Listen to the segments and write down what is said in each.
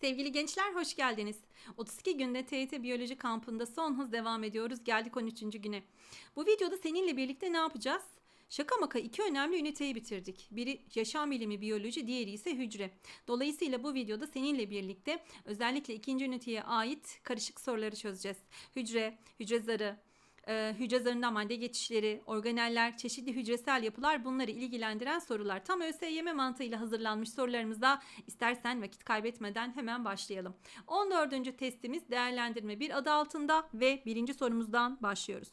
Sevgili gençler hoş geldiniz. 32 günde TYT Biyoloji kampında son hız devam ediyoruz. Geldik 13. güne. Bu videoda seninle birlikte ne yapacağız? Şaka maka iki önemli üniteyi bitirdik. Biri yaşam bilimi biyoloji, diğeri ise hücre. Dolayısıyla bu videoda seninle birlikte özellikle ikinci üniteye ait karışık soruları çözeceğiz. Hücre, hücre zarı, e, hücre zarından madde geçişleri, organeller, çeşitli hücresel yapılar bunları ilgilendiren sorular. Tam ÖSYM mantığıyla hazırlanmış sorularımızda istersen vakit kaybetmeden hemen başlayalım. 14. testimiz değerlendirme bir adı altında ve birinci sorumuzdan başlıyoruz.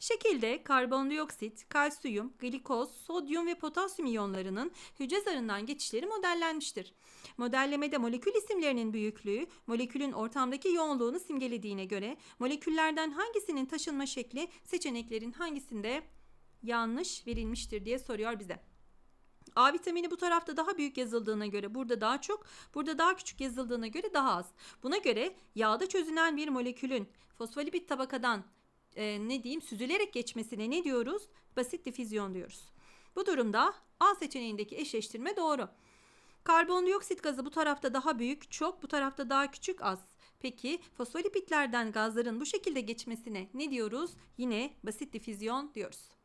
Şekilde karbondioksit, kalsiyum, glikoz, sodyum ve potasyum iyonlarının hücre zarından geçişleri modellenmiştir. Modellemede molekül isimlerinin büyüklüğü, molekülün ortamdaki yoğunluğunu simgelediğine göre moleküllerden hangisinin taşınma şekli seçeneklerin hangisinde yanlış verilmiştir diye soruyor bize. A vitamini bu tarafta daha büyük yazıldığına göre burada daha çok, burada daha küçük yazıldığına göre daha az. Buna göre yağda çözünen bir molekülün fosfolipid tabakadan e, ne diyeyim süzülerek geçmesine ne diyoruz? Basit difüzyon diyoruz. Bu durumda A seçeneğindeki eşleştirme doğru. Karbondioksit gazı bu tarafta daha büyük, çok, bu tarafta daha küçük, az. Peki fosfolipitlerden gazların bu şekilde geçmesine ne diyoruz? Yine basit difüzyon diyoruz.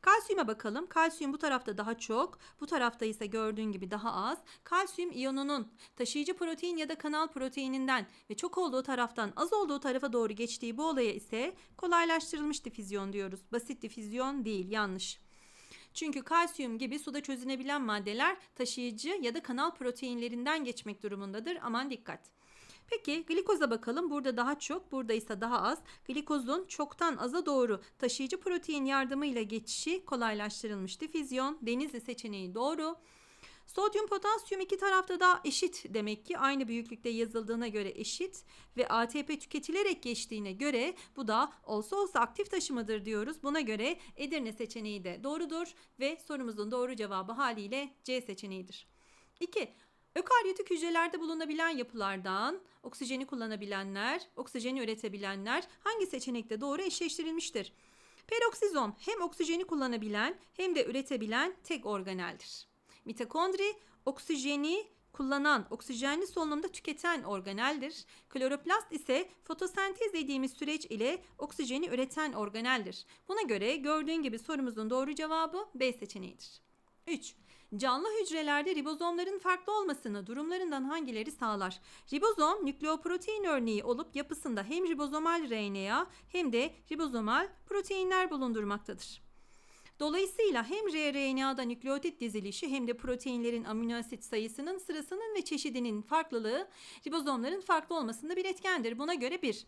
Kalsiyuma bakalım. Kalsiyum bu tarafta daha çok, bu tarafta ise gördüğün gibi daha az. Kalsiyum iyonunun taşıyıcı protein ya da kanal proteininden ve çok olduğu taraftan az olduğu tarafa doğru geçtiği bu olaya ise kolaylaştırılmış difüzyon diyoruz. Basit difüzyon değil, yanlış. Çünkü kalsiyum gibi suda çözünebilen maddeler taşıyıcı ya da kanal proteinlerinden geçmek durumundadır. Aman dikkat. Peki glikoza bakalım. Burada daha çok, burada ise daha az. Glikozun çoktan aza doğru taşıyıcı protein yardımıyla geçişi kolaylaştırılmış. Difüzyon, denizli seçeneği doğru. Sodyum potasyum iki tarafta da eşit demek ki aynı büyüklükte yazıldığına göre eşit ve ATP tüketilerek geçtiğine göre bu da olsa olsa aktif taşımadır diyoruz. Buna göre Edirne seçeneği de doğrudur ve sorumuzun doğru cevabı haliyle C seçeneğidir. 2. Ökaryotik hücrelerde bulunabilen yapılardan oksijeni kullanabilenler, oksijeni üretebilenler hangi seçenekte doğru eşleştirilmiştir? Peroksizom hem oksijeni kullanabilen hem de üretebilen tek organeldir. Mitokondri oksijeni kullanan, oksijenli solunumda tüketen organeldir. Kloroplast ise fotosentez dediğimiz süreç ile oksijeni üreten organeldir. Buna göre gördüğün gibi sorumuzun doğru cevabı B seçeneğidir. 3. Canlı hücrelerde ribozomların farklı olmasını durumlarından hangileri sağlar? Ribozom nükleoprotein örneği olup yapısında hem ribozomal RNA hem de ribozomal proteinler bulundurmaktadır. Dolayısıyla hem rRNA'da nükleotit dizilişi hem de proteinlerin amino asit sayısının sırasının ve çeşidinin farklılığı ribozomların farklı olmasında bir etkendir. Buna göre 1.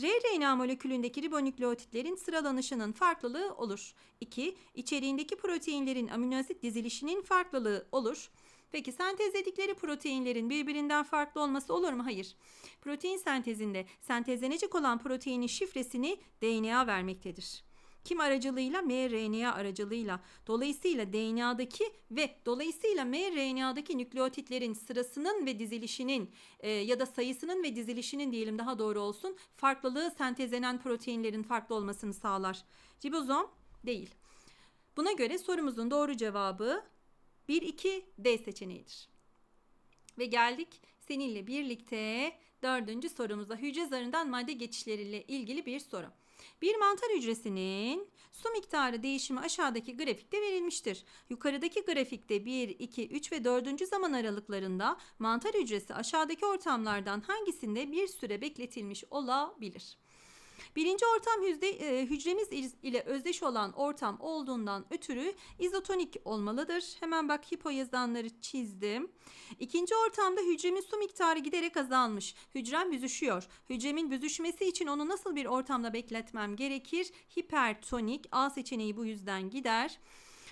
rRNA molekülündeki ribonükleotitlerin sıralanışının farklılığı olur. 2. İçeriğindeki proteinlerin amino asit dizilişinin farklılığı olur. Peki sentezledikleri proteinlerin birbirinden farklı olması olur mu? Hayır. Protein sentezinde sentezlenecek olan proteinin şifresini DNA vermektedir. Kim aracılığıyla? mRNA aracılığıyla. Dolayısıyla DNA'daki ve dolayısıyla mRNA'daki nükleotitlerin sırasının ve dizilişinin e, ya da sayısının ve dizilişinin diyelim daha doğru olsun farklılığı sentezlenen proteinlerin farklı olmasını sağlar. Ribozom değil. Buna göre sorumuzun doğru cevabı 1-2 D seçeneğidir. Ve geldik seninle birlikte dördüncü sorumuza hücre zarından madde geçişleriyle ilgili bir soru. Bir mantar hücresinin su miktarı değişimi aşağıdaki grafikte verilmiştir. Yukarıdaki grafikte 1, 2, 3 ve 4. zaman aralıklarında mantar hücresi aşağıdaki ortamlardan hangisinde bir süre bekletilmiş olabilir? Birinci ortam hüzde, e, hücremiz ile özdeş olan ortam olduğundan ötürü izotonik olmalıdır. Hemen bak hipo yazanları çizdim. İkinci ortamda hücremin su miktarı giderek azalmış. Hücrem büzüşüyor. Hücremin büzüşmesi için onu nasıl bir ortamda bekletmem gerekir? Hipertonik. A seçeneği bu yüzden gider.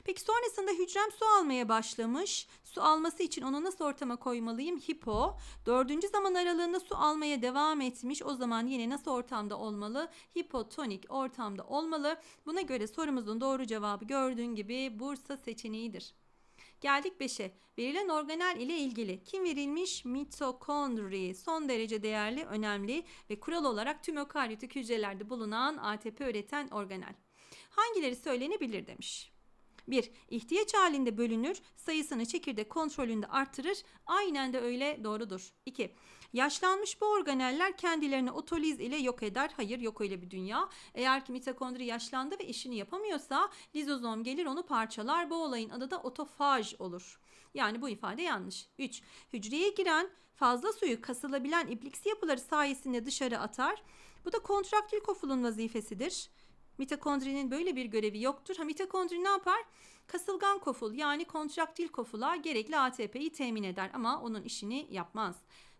Peki sonrasında hücrem su almaya başlamış. Su alması için onu nasıl ortama koymalıyım? Hipo. Dördüncü zaman aralığında su almaya devam etmiş. O zaman yine nasıl ortamda olmalı? Hipotonik ortamda olmalı. Buna göre sorumuzun doğru cevabı gördüğün gibi Bursa seçeneğidir. Geldik 5'e. Verilen organel ile ilgili kim verilmiş? Mitokondri. Son derece değerli, önemli ve kural olarak tüm ökaryotik hücrelerde bulunan ATP üreten organel. Hangileri söylenebilir demiş. 1. ihtiyaç halinde bölünür, sayısını çekirdek kontrolünde artırır. Aynen de öyle doğrudur. 2. Yaşlanmış bu organeller kendilerini otoliz ile yok eder. Hayır yok öyle bir dünya. Eğer ki mitokondri yaşlandı ve işini yapamıyorsa lizozom gelir onu parçalar. Bu olayın adı da otofaj olur. Yani bu ifade yanlış. 3. Hücreye giren fazla suyu kasılabilen ipliksi yapıları sayesinde dışarı atar. Bu da kontraktil kofulun vazifesidir. Mitokondrinin böyle bir görevi yoktur. Ha mitokondri ne yapar? Kasılgan koful yani kontraktil kofula gerekli ATP'yi temin eder ama onun işini yapmaz.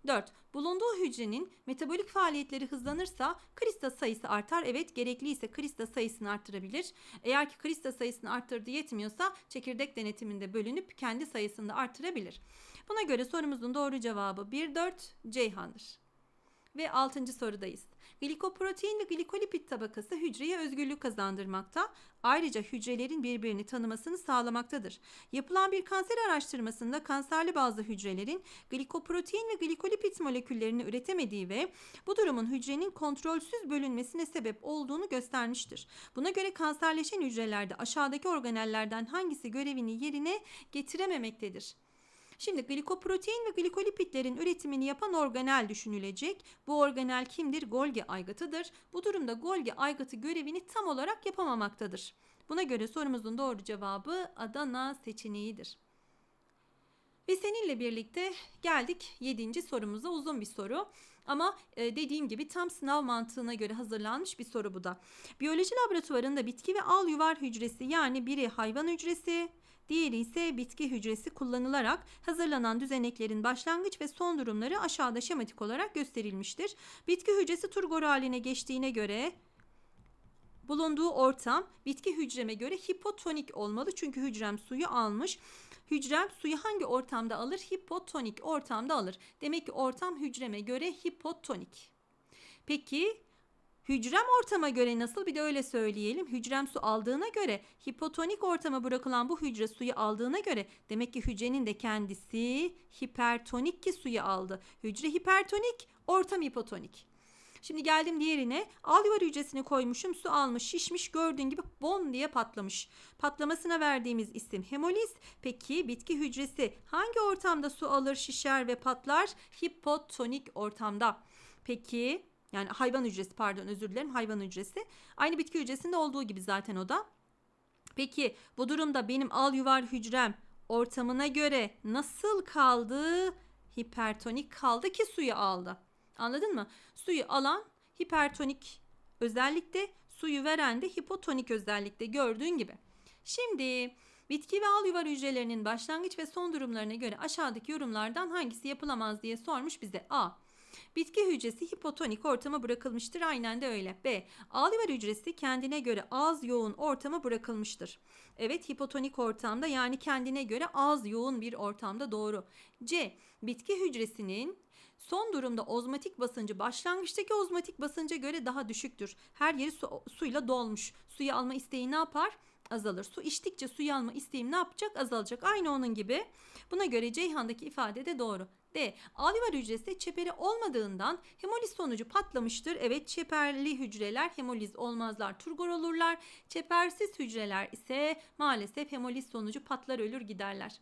4. Bulunduğu hücrenin metabolik faaliyetleri hızlanırsa krista sayısı artar. Evet gerekliyse krista sayısını arttırabilir. Eğer ki krista sayısını arttırdığı yetmiyorsa çekirdek denetiminde bölünüp kendi sayısını da arttırabilir. Buna göre sorumuzun doğru cevabı 1-4 Ceyhan'dır. Ve 6. sorudayız. Glikoprotein ve glikolipid tabakası hücreye özgürlük kazandırmakta. Ayrıca hücrelerin birbirini tanımasını sağlamaktadır. Yapılan bir kanser araştırmasında kanserli bazı hücrelerin glikoprotein ve glikolipid moleküllerini üretemediği ve bu durumun hücrenin kontrolsüz bölünmesine sebep olduğunu göstermiştir. Buna göre kanserleşen hücrelerde aşağıdaki organellerden hangisi görevini yerine getirememektedir? Şimdi glikoprotein ve glikolipidlerin üretimini yapan organel düşünülecek. Bu organel kimdir? Golgi aygıtıdır. Bu durumda Golgi aygıtı görevini tam olarak yapamamaktadır. Buna göre sorumuzun doğru cevabı Adana seçeneğidir. Ve seninle birlikte geldik 7. sorumuza uzun bir soru. Ama e, dediğim gibi tam sınav mantığına göre hazırlanmış bir soru bu da. Biyoloji laboratuvarında bitki ve al yuvar hücresi yani biri hayvan hücresi, diğeri ise bitki hücresi kullanılarak hazırlanan düzeneklerin başlangıç ve son durumları aşağıda şematik olarak gösterilmiştir. Bitki hücresi turgor haline geçtiğine göre bulunduğu ortam bitki hücreme göre hipotonik olmalı. Çünkü hücrem suyu almış. Hücrem suyu hangi ortamda alır? Hipotonik ortamda alır. Demek ki ortam hücreme göre hipotonik. Peki Hücrem ortama göre nasıl bir de öyle söyleyelim. Hücrem su aldığına göre hipotonik ortama bırakılan bu hücre suyu aldığına göre demek ki hücrenin de kendisi hipertonik ki suyu aldı. Hücre hipertonik, ortam hipotonik. Şimdi geldim diğerine. Alveol hücresini koymuşum. Su almış, şişmiş. Gördüğün gibi bom diye patlamış. Patlamasına verdiğimiz isim hemoliz. Peki bitki hücresi hangi ortamda su alır, şişer ve patlar? Hipotonik ortamda. Peki yani hayvan hücresi pardon özür dilerim hayvan hücresi. Aynı bitki hücresinde olduğu gibi zaten o da. Peki bu durumda benim al yuvar hücrem ortamına göre nasıl kaldı? Hipertonik kaldı ki suyu aldı. Anladın mı? Suyu alan hipertonik özellikle, suyu veren de hipotonik özellikle gördüğün gibi. Şimdi bitki ve al yuvar hücrelerinin başlangıç ve son durumlarına göre aşağıdaki yorumlardan hangisi yapılamaz diye sormuş bize. A. Bitki hücresi hipotonik ortama bırakılmıştır. Aynen de öyle. B. Alveol hücresi kendine göre az yoğun ortama bırakılmıştır. Evet hipotonik ortamda yani kendine göre az yoğun bir ortamda doğru. C. Bitki hücresinin Son durumda ozmatik basıncı başlangıçtaki ozmatik basınca göre daha düşüktür. Her yeri su, suyla dolmuş. Suyu alma isteği ne yapar? Azalır. Su içtikçe suyu alma isteğim ne yapacak? Azalacak. Aynı onun gibi. Buna göre Ceyhan'daki ifade de doğru. D. Alveol hücresi çeperi olmadığından hemoliz sonucu patlamıştır. Evet çeperli hücreler hemoliz olmazlar turgor olurlar. Çepersiz hücreler ise maalesef hemoliz sonucu patlar ölür giderler.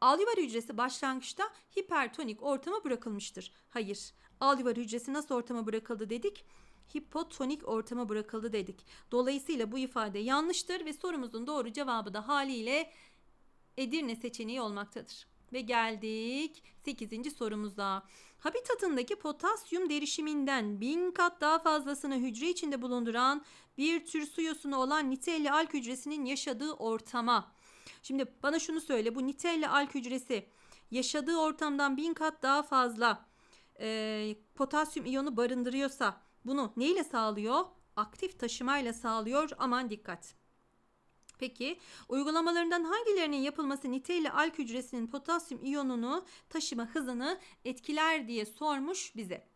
Alveol hücresi başlangıçta hipertonik ortama bırakılmıştır. Hayır. Alveol hücresi nasıl ortama bırakıldı dedik? hipotonik ortama bırakıldı dedik. Dolayısıyla bu ifade yanlıştır ve sorumuzun doğru cevabı da haliyle Edirne seçeneği olmaktadır. Ve geldik 8. sorumuza. Habitatındaki potasyum derişiminden bin kat daha fazlasını hücre içinde bulunduran bir tür su yosunu olan nitelli alk hücresinin yaşadığı ortama. Şimdi bana şunu söyle bu nitelli alk hücresi yaşadığı ortamdan bin kat daha fazla e, potasyum iyonu barındırıyorsa bunu neyle sağlıyor? Aktif taşımayla sağlıyor. Aman dikkat. Peki uygulamalarından hangilerinin yapılması niteli alk hücresinin potasyum iyonunu taşıma hızını etkiler diye sormuş bize.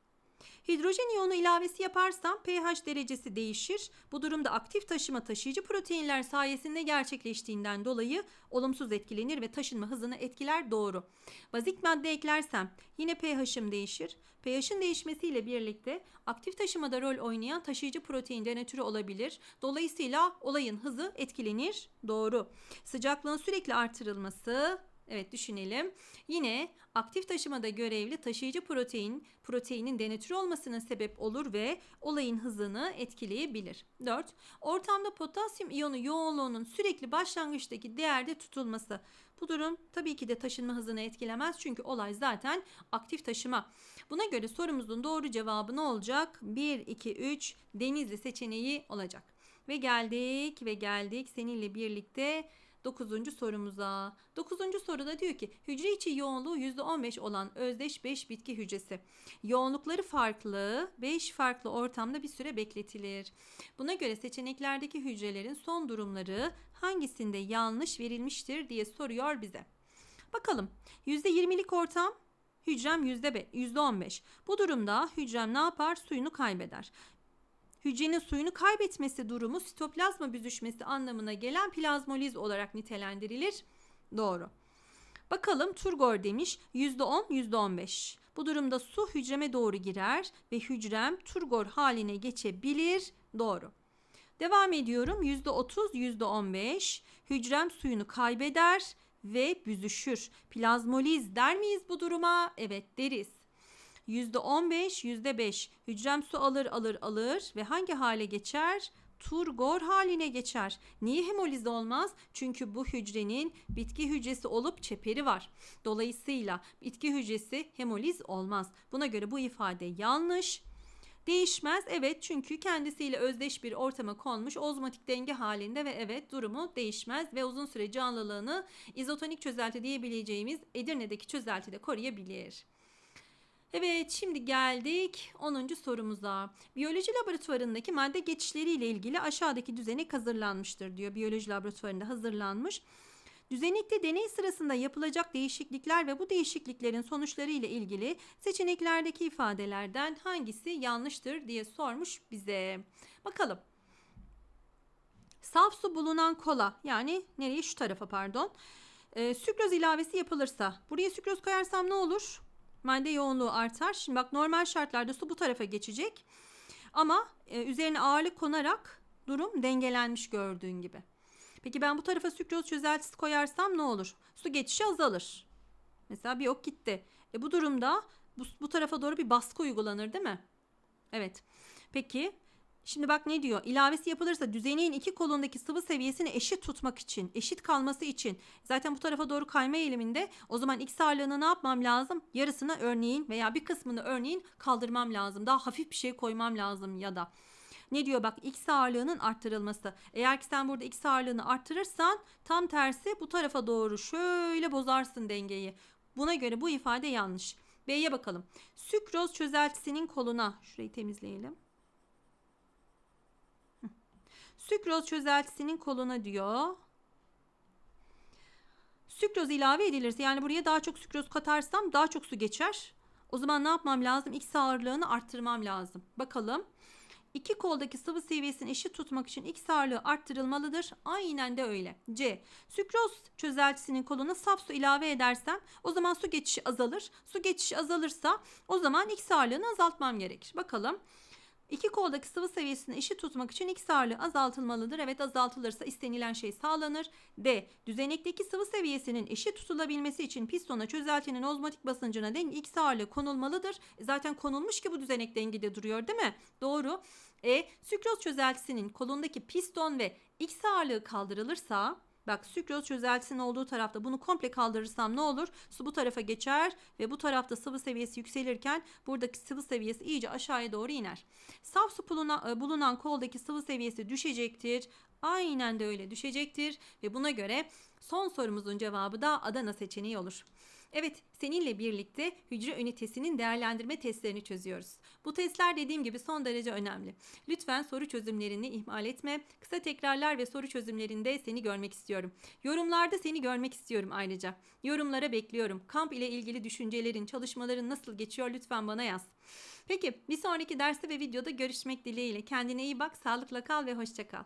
Hidrojen iyonu ilavesi yaparsam pH derecesi değişir. Bu durumda aktif taşıma taşıyıcı proteinler sayesinde gerçekleştiğinden dolayı olumsuz etkilenir ve taşınma hızını etkiler doğru. Bazik madde eklersem yine pH'im değişir. pH'in değişmesiyle birlikte aktif taşımada rol oynayan taşıyıcı protein denatürü olabilir. Dolayısıyla olayın hızı etkilenir. Doğru. Sıcaklığın sürekli artırılması Evet düşünelim. Yine aktif taşımada görevli taşıyıcı protein proteinin denatürü olmasına sebep olur ve olayın hızını etkileyebilir. 4. Ortamda potasyum iyonu yoğunluğunun sürekli başlangıçtaki değerde tutulması. Bu durum tabii ki de taşınma hızını etkilemez çünkü olay zaten aktif taşıma. Buna göre sorumuzun doğru cevabı ne olacak? 1, 2, 3 Denizli seçeneği olacak. Ve geldik ve geldik seninle birlikte 9. sorumuza. 9. soruda diyor ki hücre içi yoğunluğu %15 olan özdeş 5 bitki hücresi. Yoğunlukları farklı 5 farklı ortamda bir süre bekletilir. Buna göre seçeneklerdeki hücrelerin son durumları hangisinde yanlış verilmiştir diye soruyor bize. Bakalım %20'lik ortam hücrem %15. Bu durumda hücrem ne yapar? Suyunu kaybeder. Hücrenin suyunu kaybetmesi durumu sitoplazma büzüşmesi anlamına gelen plazmoliz olarak nitelendirilir. Doğru. Bakalım Turgor demiş %10 %15. Bu durumda su hücreme doğru girer ve hücrem turgor haline geçebilir. Doğru. Devam ediyorum. %30 %15. Hücrem suyunu kaybeder ve büzüşür. Plazmoliz der miyiz bu duruma? Evet deriz. %15, %5 hücrem su alır alır alır ve hangi hale geçer? Turgor haline geçer. Niye hemoliz olmaz? Çünkü bu hücrenin bitki hücresi olup çeperi var. Dolayısıyla bitki hücresi hemoliz olmaz. Buna göre bu ifade yanlış. Değişmez evet çünkü kendisiyle özdeş bir ortama konmuş ozmotik denge halinde ve evet durumu değişmez ve uzun süre canlılığını izotonik çözelti diyebileceğimiz Edirne'deki çözeltide koruyabilir. Evet şimdi geldik 10. sorumuza. Biyoloji laboratuvarındaki madde geçişleri ile ilgili aşağıdaki düzenek hazırlanmıştır diyor. Biyoloji laboratuvarında hazırlanmış. Düzenekte deney sırasında yapılacak değişiklikler ve bu değişikliklerin sonuçları ile ilgili seçeneklerdeki ifadelerden hangisi yanlıştır diye sormuş bize. Bakalım. Saf su bulunan kola yani nereye şu tarafa pardon. E, sükroz ilavesi yapılırsa buraya sükroz koyarsam ne olur? Madde yoğunluğu artar. Şimdi bak normal şartlarda su bu tarafa geçecek. Ama e, üzerine ağırlık konarak durum dengelenmiş gördüğün gibi. Peki ben bu tarafa sükroz çözeltisi koyarsam ne olur? Su geçişi azalır. Mesela bir ok gitti. E bu durumda bu, bu tarafa doğru bir baskı uygulanır değil mi? Evet. Peki Şimdi bak ne diyor? İlavesi yapılırsa düzeneğin iki kolundaki sıvı seviyesini eşit tutmak için, eşit kalması için zaten bu tarafa doğru kayma eğiliminde o zaman x ağırlığını ne yapmam lazım? Yarısını örneğin veya bir kısmını örneğin kaldırmam lazım. Daha hafif bir şey koymam lazım ya da. Ne diyor bak x ağırlığının arttırılması. Eğer ki sen burada x ağırlığını arttırırsan tam tersi bu tarafa doğru şöyle bozarsın dengeyi. Buna göre bu ifade yanlış. B'ye bakalım. Sükroz çözeltisinin koluna şurayı temizleyelim. Sükroz çözeltisinin koluna diyor. Sükroz ilave edilirse yani buraya daha çok sükroz katarsam daha çok su geçer. O zaman ne yapmam lazım? X ağırlığını arttırmam lazım. Bakalım. İki koldaki sıvı seviyesini eşit tutmak için X ağırlığı arttırılmalıdır. Aynen de öyle. C. Sükroz çözeltisinin koluna saf su ilave edersem o zaman su geçişi azalır. Su geçişi azalırsa o zaman X ağırlığını azaltmam gerekir. Bakalım. İki koldaki sıvı seviyesini eşit tutmak için X ağırlığı azaltılmalıdır. Evet azaltılırsa istenilen şey sağlanır. D. Düzenekteki sıvı seviyesinin eşit tutulabilmesi için pistona çözeltinin ozmotik basıncına denk X ağırlığı konulmalıdır. E zaten konulmuş ki bu düzenek dengede duruyor değil mi? Doğru. E. Sükroz çözeltisinin kolundaki piston ve X ağırlığı kaldırılırsa Bak sükroz çözeltisinin olduğu tarafta bunu komple kaldırırsam ne olur? Su bu tarafa geçer ve bu tarafta sıvı seviyesi yükselirken buradaki sıvı seviyesi iyice aşağıya doğru iner. Saf su e, bulunan koldaki sıvı seviyesi düşecektir. Aynen de öyle düşecektir ve buna göre son sorumuzun cevabı da Adana seçeneği olur. Evet, seninle birlikte hücre ünitesinin değerlendirme testlerini çözüyoruz. Bu testler dediğim gibi son derece önemli. Lütfen soru çözümlerini ihmal etme. Kısa tekrarlar ve soru çözümlerinde seni görmek istiyorum. Yorumlarda seni görmek istiyorum ayrıca. Yorumlara bekliyorum. Kamp ile ilgili düşüncelerin, çalışmaların nasıl geçiyor lütfen bana yaz. Peki bir sonraki derste ve videoda görüşmek dileğiyle. Kendine iyi bak, sağlıkla kal ve hoşça kal.